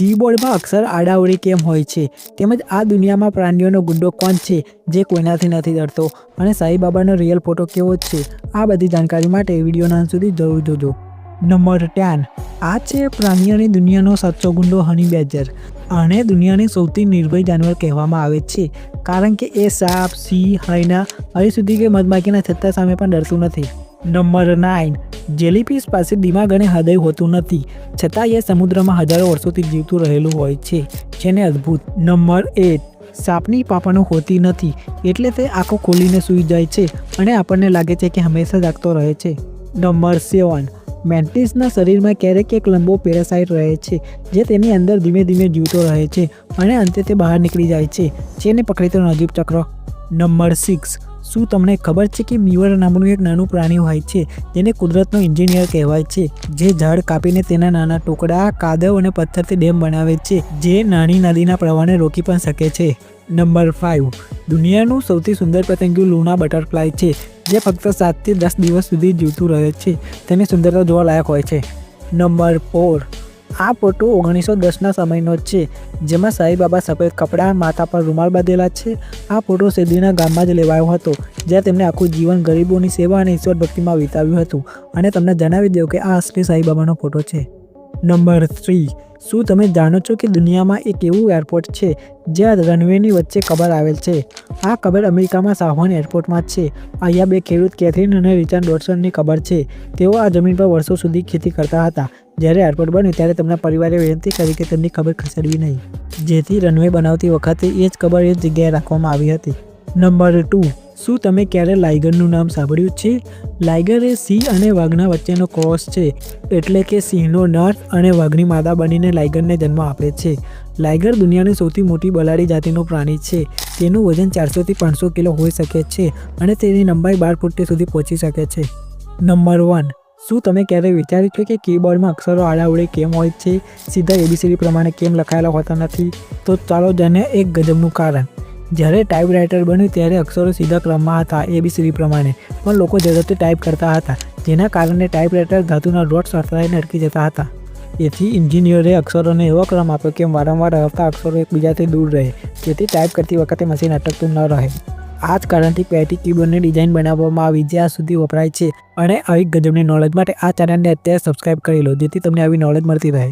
કીબોર્ડમાં અક્ષર આડાવડી કેમ હોય છે? તેમજ આ દુનિયામાં પ્રાણીઓનો ગુંડો કોણ છે, જે કોઈનાથી નથી ડરતો? અને સાઈબાબાનો રિયલ ફોટો કેવો છે? આ બધી જાણકારી માટે વિડીયોના અંત સુધી જરૂર જોજો. નંબર ટેન આ છે પ્રાણીઓની દુનિયાનો સાચો ગુંડો હની બેજર આને દુનિયાની સૌથી નિર્ભય જાનવર કહેવામાં આવે છે. કારણ કે એ સાપ, સિંહ હૈના હજી સુધી કે મધમાખીના છત્તા સામે પણ ડરતું નથી. નંબર નાઇન જેલીફિશ પાસે દિમાગ અને હૃદય હોતું નથી. છતાં એ સમુદ્રમાં હજારો વર્ષોથી જીવતું રહેલું હોય છે, જેને અદ્ભુત. નંબર એટ સાપની પાપણો હોતી નથી, એટલે તે આંખો ખોલીને સૂઈ જાય છે અને આપણને લાગે છે કે હંમેશા જાગતો રહે છે. નંબર સેવન, મેન્ટિસના શરીરમાં ક્યારેક એક લંબો પેરાસાઇટ રહે છે, જે તેની અંદર ધીમે ધીમે જીવતો રહે છે અને અંતે તે બહાર નીકળી જાય છે, જેને પકડે તો નજીબ ચક્ર. નંબર સિક્સ શું તમને ખબર છે કે મીવર નામનું એક નાનું પ્રાણી હોય છે, જેને કુદરતનો એન્જિનિયર કહેવાય છે, જે ઝાડ કાપીને તેના નાના ટુકડા, કાદવ અને પથ્થરથી ડેમ બનાવે છે, જે નાની નદીના પ્રવાહને રોકી પણ શકે છે. નંબર ફાઇવ દુનિયાનું સૌથી સુંદર પતંગિયું લૂના બટરફ્લાય છે, જે ફક્ત સાતથી દસ દિવસ સુધી જીવતું રહે છે, તેની સુંદરતા જોવા લાયક હોય છે. Number four. આ ફોટો ઓગણીસો દસના સમયનો છે, જેમાં સાંઈબાબા સફેદ કપડાં, માથા પર રૂમાલ બાંધેલા છે. આ ફોટો સિદ્ધિના ગામમાં જ લેવાયો હતો, જ્યાં તેમણે આખું જીવન ગરીબોની સેવા અને ઈશ્વર ભક્તિમાં વિતાવ્યું હતું. અને તમને જણાવી દઉં કે આ અસલી સાંઈબાબાનો ફોટો છે. નંબર થ્રી, શું તમે જાણો છો કે દુનિયામાં એક એવું એરપોર્ટ છે જ્યાં રનવેની વચ્ચે કબર આવેલ છે? આ કબર અમેરિકામાં સાહવાન એરપોર્ટમાં જ છે. અહીંયા બે ખેડૂત કેથરીન અને રિચાર્ડ ડોટસનની કબર છે. તેઓ આ જમીન પર વર્ષો સુધી ખેતી કરતા હતા. જ્યારે એરપોર્ટ બન્યું ત્યારે તેમના પરિવારે વિનંતી કરી કે તેમની ખબર ખસેડવી નહીં. જેથી રનવે બનાવતી વખતે એ જ ખબર એ જગ્યાએ રાખવામાં આવી હતી. નંબર ટુ, શું તમે ક્યારે લાઇગરનું નામ સાંભળ્યું છે? લાઇગર એ સિંહ અને વાઘના વચ્ચેનો ક્રોસ છે, એટલે કે સિંહનો નર અને વાઘની માદા બનીને લાઇગરને જન્મ આપે છે. લાઇગર દુનિયાની સૌથી મોટી બલાડી જાતિનું પ્રાણી છે. તેનું વજન ચારસોથી પાંચસો કિલો હોઈ શકે છે અને તેની લંબાઈ બાર ફૂટ સુધી પહોંચી શકે છે. Number one. શું તમે ક્યારેય વિચાર્યું છે કે કીબોર્ડમાં અક્ષરો આડાવડે કેમ હોય છે? સીધા એબીસીડી પ્રમાણે કેમ લખાયેલા હોતા નથી? તો ચાલો જાણીએ એક ગજબનું કારણ. જ્યારે ટાઈપરાઇટર બન્યું ત્યારે અક્ષરો સીધા ક્રમમાં હતા એબીસીડી પ્રમાણે. પણ લોકો ઝડપથી ટાઈપ કરતા હતા, જેના કારણે ટાઈપરાઇટર ધાતુના ડોટ્સ અથડાઈને અટકી જતા હતા. તેથી ઇન્જિનિયરે અક્ષરોને એવો ક્રમ આપ્યો કે વારંવાર આવતા અક્ષરો એકબીજાથી દૂર રહે, જેથી ટાઈપ કરતી વખતે મશીન અટકતું ન રહે. આ જ કારણથી પેટી કીબોર્ડની ડિઝાઇન બનાવવામાં આવી જે આ સુધી વપરાય છે. અને આવી ગજબની નોલેજ માટે આ ચેનલને અત્યારે સબસ્ક્રાઇબ કરી લો, જેથી તમને આવી નોલેજ મળતી રહે.